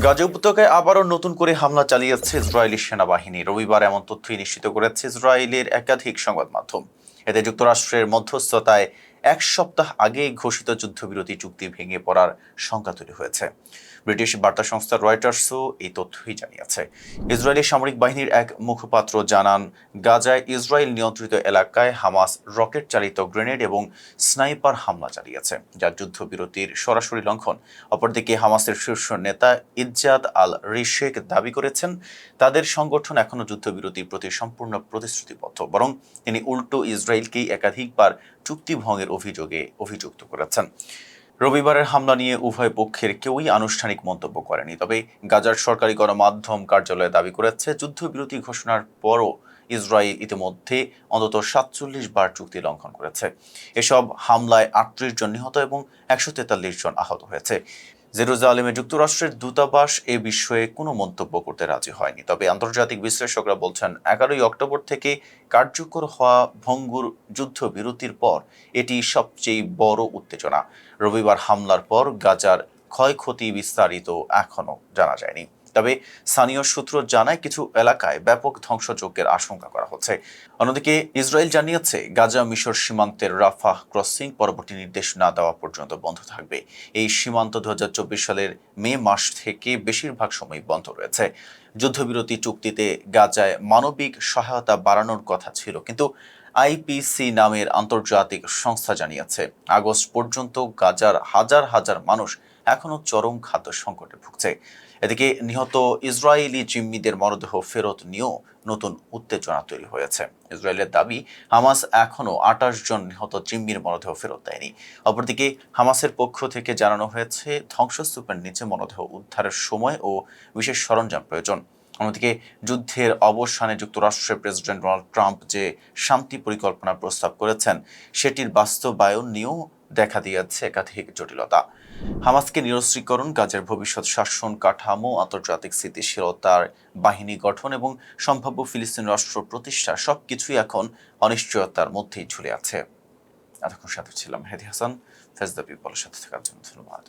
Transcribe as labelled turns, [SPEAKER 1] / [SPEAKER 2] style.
[SPEAKER 1] গাজা উপত্যকায় আবারও নতুন করে হামলা চালিয়েছে ইসরায়েলি সেনাবাহিনী। রবিবার এমন তথ্যই নিশ্চিত করেছে ইসরায়েলের একাধিক সংবাদ মাধ্যম এতে যুক্তরাষ্ট্রের মধ্যস্থতায় এক সপ্তাহ আগে ঘোষিত যুদ্ধবিরতি চুক্তি ভেঙে পড়ার শঙ্কা তৈরি হয়েছে। ব্রিটিশ বার্তা সংস্থা রয়টার্সও এই তথ্যই জানিয়েছে। ইসরায়েলি সামরিক বাহিনীর এক মুখপাত্র জানান, গাজায় ইসরায়েল নিয়ন্ত্রিত এলাকায় হামাস রকেট চালিত গ্রেনেড এবং স্নাইপার হামলা চালিয়েছে, যা যুদ্ধবিরতির সরাসরি লঙ্ঘন। অপরদিকে হামাসের শীর্ষ নেতা ইজ্জাদ আল রিশেক দাবি করেছেন, তাদের সংগঠন এখনও যুদ্ধবিরতির প্রতি সম্পূর্ণ প্রতিশ্রুতিবদ্ধ, বরং তিনি উল্টো ইসরায়েলকেই একাধিকবার চুক্তি ভঙ্গের অভিযোগে অভিযুক্ত করেছেন। রবিবারের হামলা নিয়ে উভয় পক্ষের কেউই আনুষ্ঠানিক মন্তব্য করেনি। তবে গাজার সরকারি গণমাধ্যম কার্যালয়ে দাবি করেছে, যুদ্ধবিরতি ঘোষণার পরও ইসরায়েল ইতিমধ্যে অন্তত সাতচল্লিশ বার চুক্তি লঙ্ঘন করেছে। এসব হামলায় আটত্রিশ জন নিহত এবং একশো তেতাল্লিশ জন আহত হয়েছে। জেরুজালেমে যুক্তরাষ্ট্রের দূতাবাস এ বিষয়ে কোনো মন্তব্য করতে রাজি হয়নি। তবে আন্তর্জাতিক বিশ্লেষকরা বলছেন, এগারোই অক্টোবর থেকে কার্যকর হওয়া ভঙ্গুর যুদ্ধবিরতির পর এটি সবচেয়ে বড় উত্তেজনা। রবিবার হামলার পর গাজার ক্ষয়ক্ষতি বিস্তারিত এখনও জানা যায়নি। তবে স্থানীয় সূত্র জানায় কিছু এলাকায় ব্যাপক ধ্বংসযজ্ঞের আশঙ্কা করা হচ্ছে। অন্যদিকে ইসরায়েল জানিয়েছে, গাজা মিশর সীমান্তের রাফাহ ক্রসিং পরবর্তী নির্দেশ না দেওয়া পর্যন্ত বন্ধ থাকবে। এই সীমান্ত দু হাজার চব্বিশ সালের মে মাস থেকে বেশিরভাগ সময় বন্ধ রয়েছে। যুদ্ধবিরতি চুক্তিতে গাজায় মানবিক সহায়তা বাড়ানোর কথা ছিল, কিন্তু আইপিসি নামের আন্তর্জাতিক সংস্থা জানিয়েছে, আগস্ট পর্যন্ত গাজার হাজার হাজার মানুষ এখনও চরম খাদ্য সংকটে ভুগছে। এদিকে নিহত ইসরায়েলি জিম্মিদের মরদেহ ফেরত নিয়েও নতুন উত্তেজনা তৈরি হয়েছে। ইসরায়েলের দাবি, হামাস এখনও আটাশ জন নিহত জিম্মির মরদেহ ফেরত দেয়নি। অপরদিকে, হামাসের পক্ষ থেকে জানানো হয়েছে, ধ্বংসস্তূপের নিচে মরদেহ উদ্ধারের সময় ও বিশেষ সরঞ্জাম প্রয়োজন। অন্যদিকে যুদ্ধের অবসানে যুক্তরাষ্ট্রের প্রেসিডেন্ট ডোনাল্ড ট্রাম্প যে শান্তি পরিকল্পনা প্রস্তাব করেছেন, সেটির বাস্তবায়ন নিয়েও দেখা দিয়েছে একাধিক জটিলতা। হামাসকে নিরস্ত্রীকরণ কাজের ভবিষ্যৎ শাসন কাঠামো, আন্তর্জাতিক স্থিতিশীলতার বাহিনী গঠন এবং সম্ভাব্য ফিলিস্তিন রাষ্ট্র প্রতিষ্ঠা সবকিছুই এখন অনিশ্চয়তার মধ্যেই ঝুলে আছে। এতক্ষণ সাথে ছিলাম হেদি হাসান ফেজ দ্য পিপলের সাথে থাকার জন্য ধন্যবাদ।